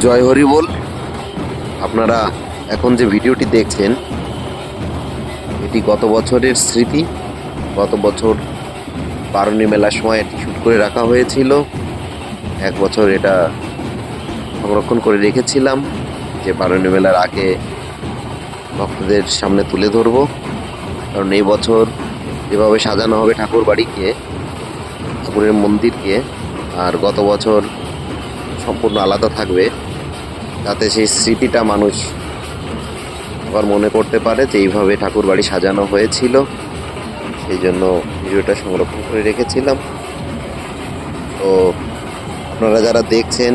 জয় হরি বল। আপনারা এখন যে ভিডিওটি দেখছেন, এটি গত বছরের স্মৃতি। গত বছর বারণী মেলার সময় এটি শ্যুট করে রাখা হয়েছিল। এক বছর এটা সংরক্ষণ করে রেখেছিলাম, যে বারণী মেলার আগে ভক্তদের সামনে তুলে ধরবো। কারণ এই বছর যেভাবে সাজানো হবে ঠাকুর বাড়িকে ঠাকুরের মন্দিরকে। আর গত বছর সম্পূর্ণ আলাদা থাকবে। তাতে সেই স্মৃতিটা মানুষ আবার মনে করতে পারে যে এইভাবে ঠাকুর বাড়ি সাজানো হয়েছিল। সেই জন্য ভিডিওটা সংরক্ষণ করে রেখেছিলাম। তো আপনারা যারা দেখছেন,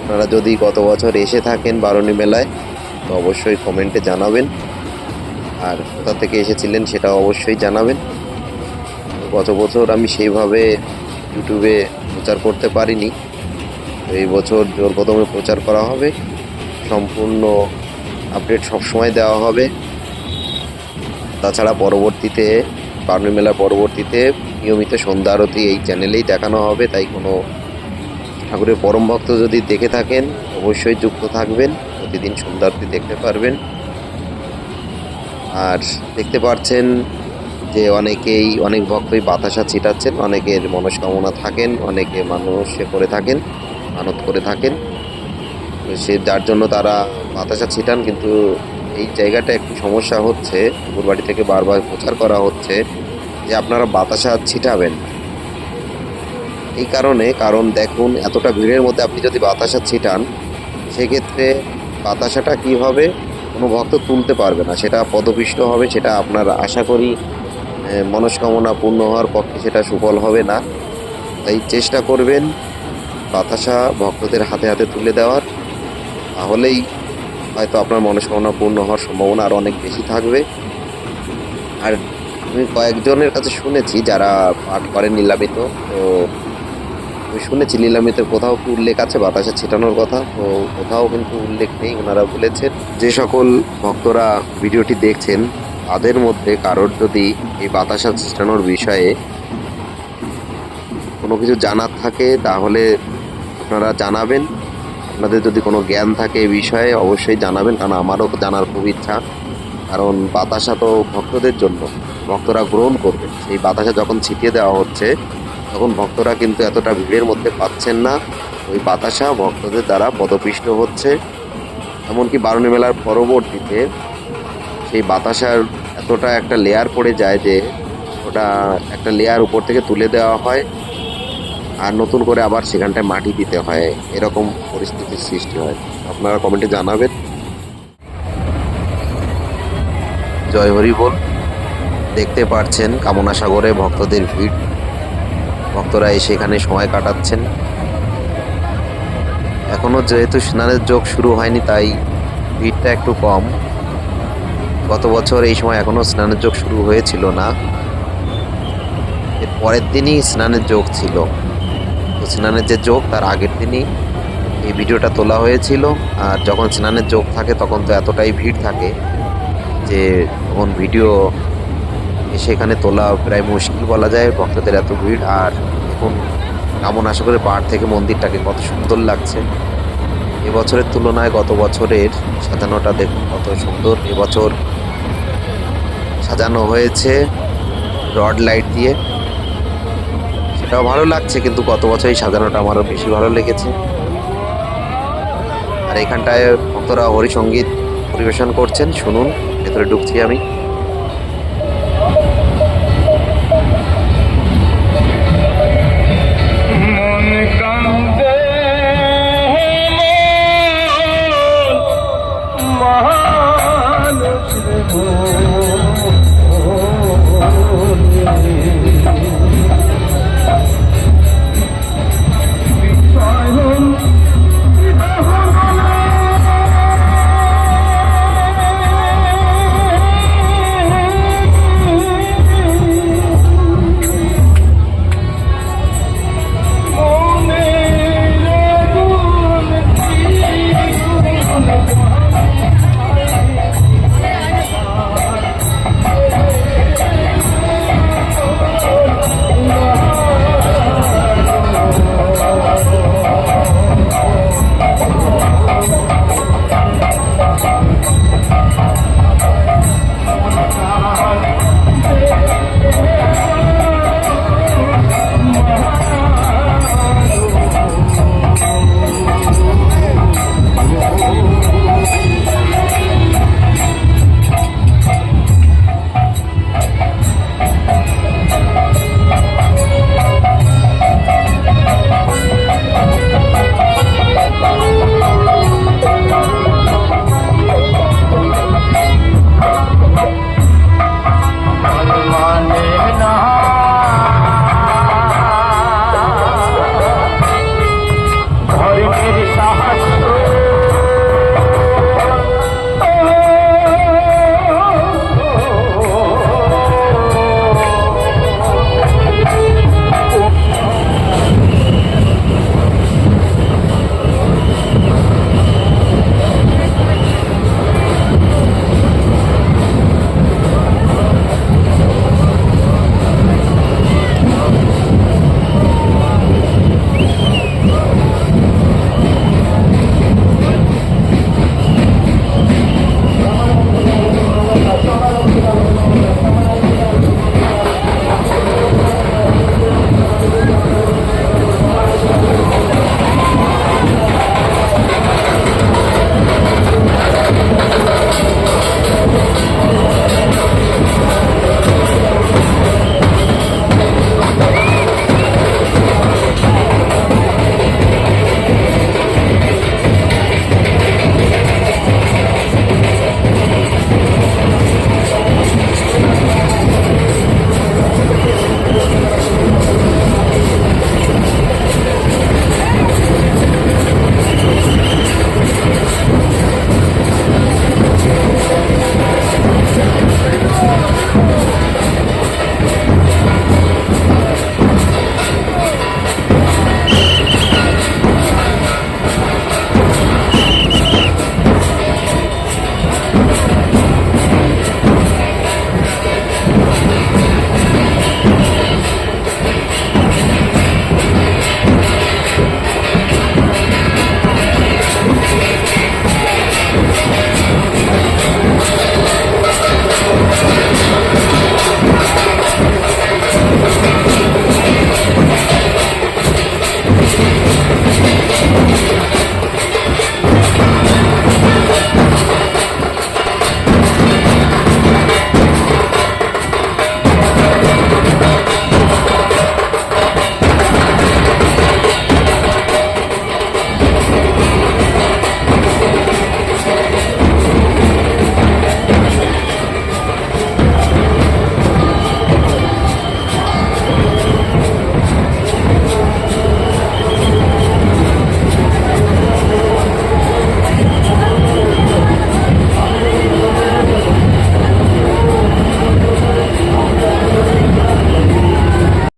আপনারা যদি গত বছর এসে থাকেন বারণী মেলায়, তো অবশ্যই কমেন্টে জানাবেন। আর কোথা থেকে এসেছিলেন সেটা অবশ্যই জানাবেন। গত বছর আমি সেইভাবে ইউটিউবে প্রচার করতে পারিনি। এই বছর জোর কদমে প্রচার করা হবে। সম্পূর্ণ আপডেট সবসময় দেওয়া হবে। তাছাড়া পরবর্তীতে বারণী মেলার পরবর্তীতে নিয়মিত সন্ধ্যা আরতি এই চ্যানেলেই দেখানো হবে। তাই কোনো ঠাকুরের পরম ভক্ত যদি দেখে থাকেন, অবশ্যই যুক্ত থাকবেন। প্রতিদিন সন্ধ্যা আরতি দেখতে পারবেন। আর দেখতে পাচ্ছেন যে অনেকেই, অনেক ভক্তই বাতাসা ছিটাচ্ছেন, অনেকের মনস্কামনা থাকেন, অনেকে মানুষে করে থাকেন। মানত করে থাকেন। সে যার জন্য তারা বাতাসা ছিটান, কিন্তু এই জায়গাটা একটু সমস্যা হচ্ছে। ঠাকুর বাড়ি থেকে বারবার প্রচার করা হচ্ছে যে আপনারা বাতাসা ছিটাবেন। এই কারণে, কারণ দেখুন, এতটা ভিড়ের মধ্যে আপনি যদি বাতাসা ছিটান, সেক্ষেত্রে বাতাসাটা কি হবে? কোনো ভক্ত তুলতে পারবে না। সেটা পদপিষ্ট হবে, সেটা আপনার আশা করি মনস্কামনা পূর্ণ হওয়ার পক্ষে সেটা সুফল হবে না। তাই চেষ্টা করবেন বাতাসা ভক্তদের হাতে হাতে তুলে দেওয়ার, তাহলেই হয়তো আপনার মনস্কামনা পূর্ণ হওয়ার সম্ভাবনা আরও অনেক বেশি থাকবে। আর আমি কয়েকজনের কাছে শুনেছি যারা পাঠ করেন নিলামিত, তো আমি শুনেছি নীলামিতে কোথাও কি উল্লেখ আছে, বাতাসা ছিটানোর কথা, তো কোথাও কিন্তু উল্লেখ নেই, ওনারা বলেছেন যে সকল ভক্তরা ভিডিওটি দেখছেন, তাদের মধ্যে কারোর যদি এই বাতাসা ছিটানোর বিষয়ে কোনো কিছু জানার থাকে, তাহলে আপনারা জানাবেন। আপনাদের যদি কোনো জ্ঞান থাকে এই বিষয়ে, অবশ্যই জানাবেন। কারণ আমারও জানার খুব ইচ্ছা। কারণ বাতাসা তো ভক্তদের জন্য। ভক্তরা গ্রহণ করবে। সেই বাতাসা যখন ছিটিয়ে দেওয়া হচ্ছে, তখন ভক্তরা কিন্তু এতটা ভিড়ের মধ্যে পাচ্ছেন না। ওই বাতাসা ভক্তদের দ্বারা পদপিষ্ট হচ্ছে। এমনকি বারণী মেলার পরবর্তীতে সেই বাতাসার এতটা একটা লেয়ার পড়ে যায় যে, ওটা একটা লেয়ার উপর থেকে তুলে দেওয়া হয়। আর নতুন করে আবার সেখানটায় মাটি দিতে হয়। এরকম পরিস্থিতির সৃষ্টি হয়। আপনারা কমেন্টে জানাবেন। জয় হরি বল। দেখতে পাচ্ছেন কামনা সাগরে ভক্তদের ভিড়। ভক্তরা এসে এখানে সময় কাটাচ্ছেন। এখনও যেহেতু স্নানের যোগ শুরু হয়নি, তাই ভিড়টা একটু কম। গত বছর এই সময় এখনও স্নানের যোগ শুরু হয়েছিল না। এর পরের দিনই স্নানের যোগ ছিল। স্নানের যে যোগ, তার আগের দিনই এই ভিডিওটা তোলা হয়েছিল। আর যখন স্নানের যোগ থাকে, তখন তো এতটাই ভিড় থাকে যে তখন ভিডিও সেখানে তোলা প্রায় মুশকিল বলা যায়, ভক্তদের এত ভিড়। আর এখন কেমন আশা করে পাহাড় থেকে মন্দিরটাকে কত সুন্দর লাগছে। এবছরের তুলনায় গত বছরের সাজানোটা দেখুন, কত সুন্দর। এবছর সাজানো হয়েছে রড লাইট দিয়ে। সেটাও ভালো লাগছে, কিন্তু গত বছর এই সাজানোটা আমারও বেশি ভালো লেগেছে। আর এখানটায় ভক্তরা হরিসঙ্গীত পরিবেশন করছেন, শুনুন, ভেতরে ঢুকছি আমি।